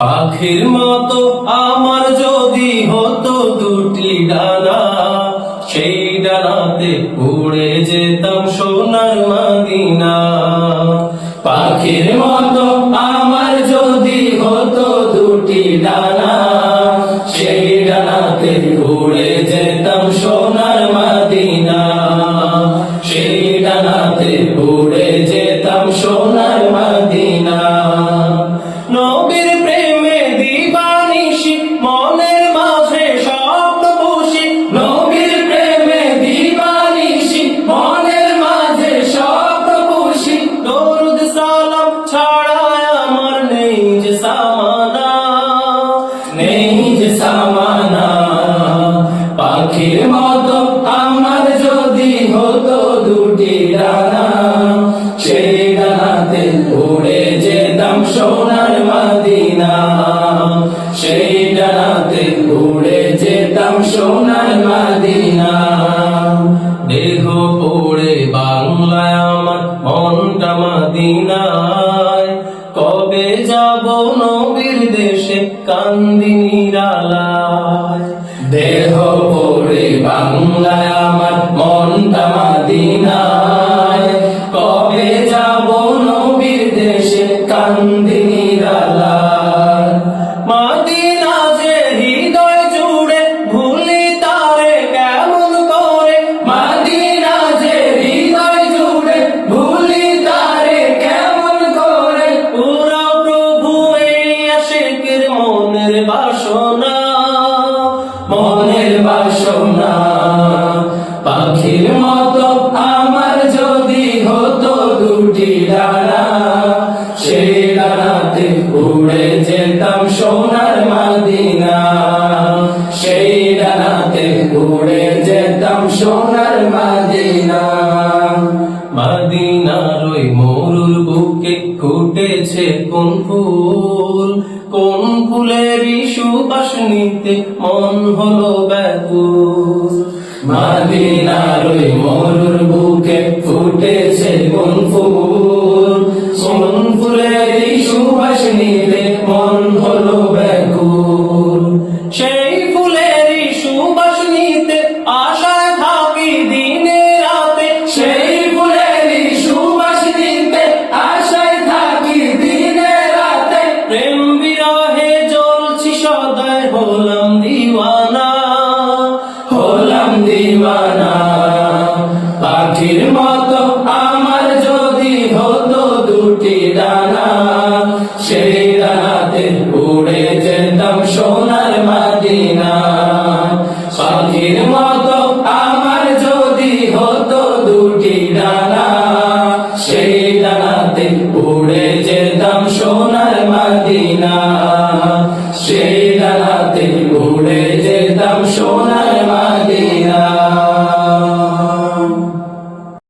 পাখির মতো আমার যদি হতো দুটি ডানা, সেই ডানাতে উড়ে যেতাম সোনার মাদিনা। পাখির মতো আমার যদি হতো দুটি ডানা, সেই ডানাতে উড়ে যেতাম যেতাম সোনার মাদিনা, সেই ডানাতে উড়ে যেতাম সোনার মাদিনা। দেহ পড়ে বাংলায় আমার মনটা মাদিনায়। কবে যাব নবীর দেশে কান্দিনীরালায় দেহ পড়ে বাংলায় কোন ফুলের সুবাস নিতে মন হলো ব্যাকুল। মাদিনার মরুর পাখির মতো আমার যদি হতো দুটি ডানা সেই ডানাতে উড়ে যেতাম সোনার মাদিনা। সেই